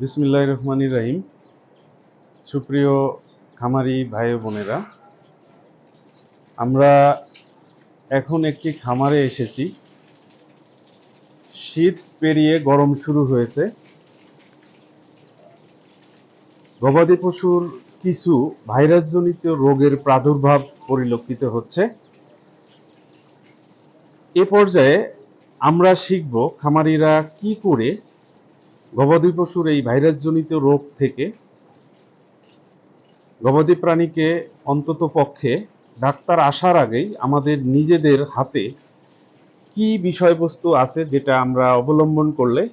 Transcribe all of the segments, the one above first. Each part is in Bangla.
বিসমিল্লাহ রহমানির রাহিম। সুপ্রিয় খামারি ভাই বোনেরা, আমরা এখন একটি খামারে এসেছি। শীত পেরিয়ে গরম শুরু হয়েছে। গবাদি পশুর কিছু ভাইরাসজনিত রোগের প্রাদুর্ভাব পরিলক্ষিত হচ্ছে। এ পর্যায়ে আমরা শিখব খামারিরা কি করে গবাদি পশুর এই ভাইরাসজনিত রোগ থেকে গবাদি প্রাণীকে অন্তত পক্ষে ডাক্তার আসার আগেই আমাদের নিজেদের হাতে কি বিষয়বস্তু আছে যেটা আমরা অবলম্বন করলে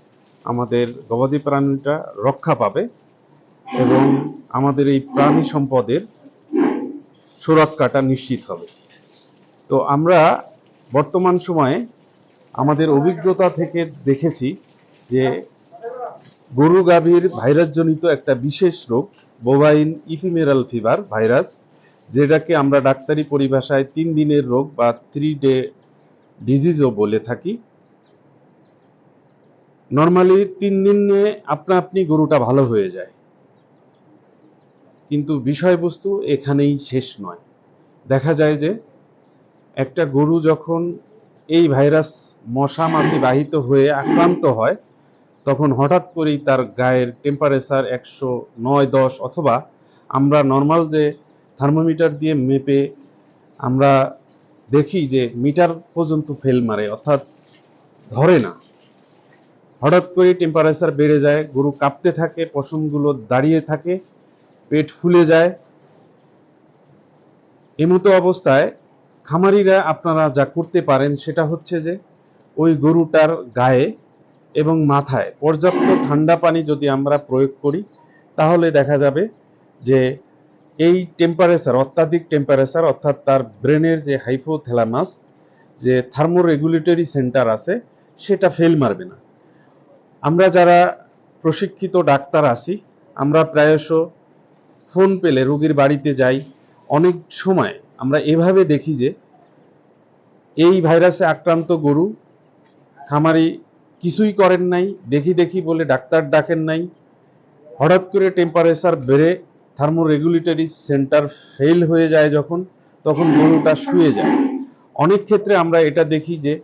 আমাদের গবাদি প্রাণীটা রক্ষা পাবে এবং আমাদের এই প্রাণী সম্পদের সুরক্ষাটা নিশ্চিত হবে। তো আমরা বর্তমান সময়ে আমাদের অভিজ্ঞতা থেকে দেখেছি যে গরু গাভীর ভাইরাসজনিত একটা বিশেষ রোগ, বোভাইন ইফিমেরাল ফিভার ভাইরাস, যেটাকে আমরা ডাক্তারি পরিভাষায় তিন দিনের রোগ বা থ্রি ডে ডিজিজও বলে থাকি। নর্মালি তিন দিনে আপনা আপনি গরুটা ভালো হয়ে যায়। কিন্তু বিষয়বস্তু এখানেই শেষ নয়। দেখা যায় যে একটা গরু যখন এই ভাইরাস মশা মাছি বাহিত হয়ে আক্রান্ত হয় তখন হঠাৎ করেই তার গায়ের টেম্পারেচার একশো নয় দশ অথবা আমরা নর্মাল যে থার্মোমিটার দিয়ে মেপে আমরা দেখি যে মিটার পর্যন্ত ফেল মারে, অর্থাৎ ধরে না। হঠাৎ করে টেম্পারেচার বেড়ে যায়, গরু কাঁপতে থাকে, পশমগুলো দাঁড়িয়ে থাকে, পেট ফুলে যায়। এমতো অবস্থায় খামারিরা আপনারা যা করতে পারেন সেটা হচ্ছে যে ওই গরুটার গায়ে এবং মাথায় পর্যাপ্ত ঠান্ডা পানি যদি আমরা প্রয়োগ করি, তাহলে দেখা যাবে যে এই টেম্পারেচার অত্যাধিক টেম্পারেচার অর্থাৎ তার ব্রেনের যে হাইপোথ্যালামাস যে থার্মোরেগুলেটরি সেন্টার আছে, সেটা ফেল মারবে না। আমরা যারা প্রশিক্ষিত ডাক্তার আছি, আমরা প্রায়শ ফোন পেলে রোগীর বাড়িতে যাই। অনেক সময় আমরা এভাবে দেখি যে, এই ভাইরাসে আক্রান্ত গরু খামারি কিছুই করেন নাই, দেখি দেখি বলে ডাক্তার ডাকেন নাই। হঠাৎ করে টেম্পারেচার বেড়ে থার্মো থার্মোরেগুলেটরি সেন্টার ফেল হয়ে যায় যখন, তখন গরুটা শুয়ে যায়। অনেক ক্ষেত্রে আমরা এটা দেখি যে,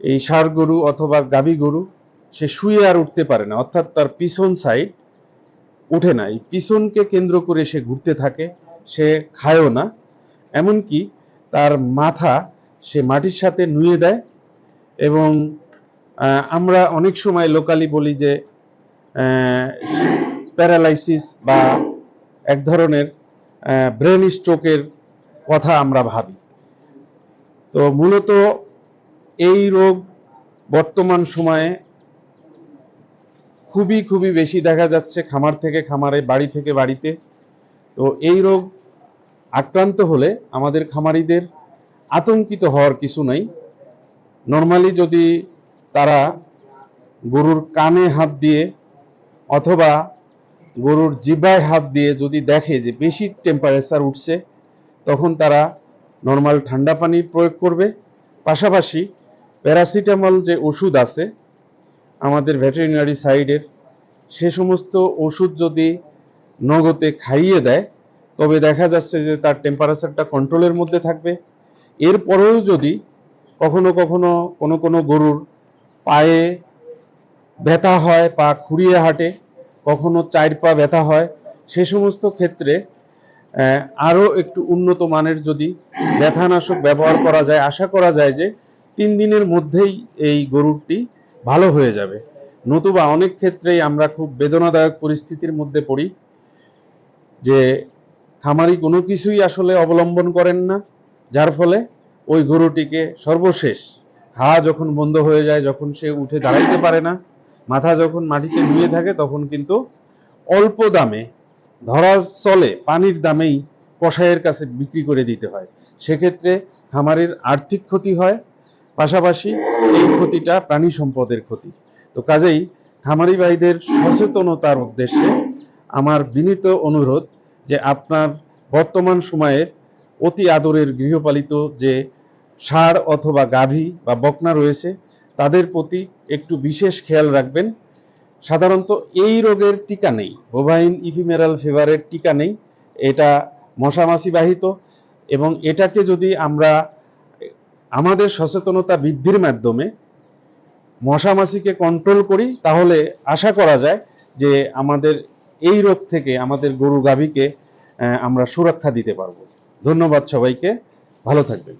এই ষাঁড় গরু অথবা গাভী গরু, সে শুয়ে আর উঠতে পারে না, অর্থাৎ তার পিছন সাইড উঠে না। এই পিছনকে কেন্দ্র করে সে ঘুরতে থাকে, সে খায়ও না। এমনকি তার মাথা সে মাটির সাথে নুয়ে দেয় এবং আমরা অনেক সময় লোকালি বলি যে প্যারালাইসিস বা এক ধরনের ব্রেন স্ট্রোকের কথা আমরা ভাবি। তো মূলত এই রোগ বর্তমান সময়ে খুবই খুবই বেশি দেখা যাচ্ছে খামার থেকে খামারে, বাড়ি থেকে বাড়িতে। তো এই রোগ আক্রান্ত হলে আমাদের খামারিদের আতঙ্কিত হওয়ার কিছু নাই। নর্মালি যদি তারা গরুর কানে হাত দিয়ে অথবা গরুর জিবায় হাত দিয়ে যদি দেখে যে বেশি টেম্পারেচার উঠছে, তখন তারা নর্মাল ঠান্ডা পানি প্রয়োগ করবে। পাশাপাশি প্যারাসিটামল যে ওষুধ আছে, আমাদের ভেটেরিনারি সাইডের সে সমস্ত ওষুধ যদি নগদে খাইয়ে দেয়, তবে দেখা যাচ্ছে যে তার টেম্পারেচারটা কন্ট্রোলের মধ্যে থাকবে। এরপরেও যদি কখনো কখনো কোনো কোনো গরুর পায়ে ব্যথা হয় পা খুঁড়িয়ে হাঁটে কখনো চার পা ব্যথা হয় সে সমস্ত ক্ষেত্রে আহ, আরও একটু উন্নত মানের যদি ব্যথানাশক ব্যবহার করা যায় আশা করা যায় যে তিন দিনের মধ্যেই এই গরুটি ভালো হয়ে যাবে। নতুবা অনেক ক্ষেত্রেই আমরা খুব বেদনাদায়ক পরিস্থিতির মধ্যে পড়ি যে খামারি কোনো কিছুই আসলে অবলম্বন করেন না যার ফলে ওই গরুটিকে সর্বশেষ খাওয়া যখন বন্ধ হয়ে যায়, যখন সে উঠে দাঁড়াইতে পারে না, মাথা যখন মাটিতে নুয়ে থাকে, তখন কিন্তু অল্প দামে, ধরা চলে পানির দামেই কষাইয়ের কাছে বিক্রি করে দিতে হয়। সেক্ষেত্রে খামারের আর্থিক ক্ষতি হয়, পাশাপাশি এই ক্ষতিটা প্রাণী সম্পদের ক্ষতি। তো কাজেই খামারি ভাইদের সচেতনতার উদ্দেশ্যে আমার বিনীত অনুরোধ যে আপনার বর্তমান সময়ের অতি আদরের গৃহপালিত যে ষাঁড় অথবা গাভী বা বকনা রয়েছে, তাদের প্রতি একটু বিশেষ খেয়াল রাখবেন। সাধারণত এই রোগের টিকা নেই ওভাইন ইফিমেরাল ফিভারের টিকা নেই, এটা মশামাছি বাহিত এবং এটাকে যদি আমরা, আমাদের সচেতনতা বৃদ্ধির মাধ্যমে মশামাছিকে কন্ট্রোল করি, তাহলে আশা করা যায় যে আমাদের এই রোগ থেকে আমাদের গরু গাভীকে আমরা সুরক্ষা দিতে পারব। ধন্যবাদ সবাইকে, ভালো থাকবেন।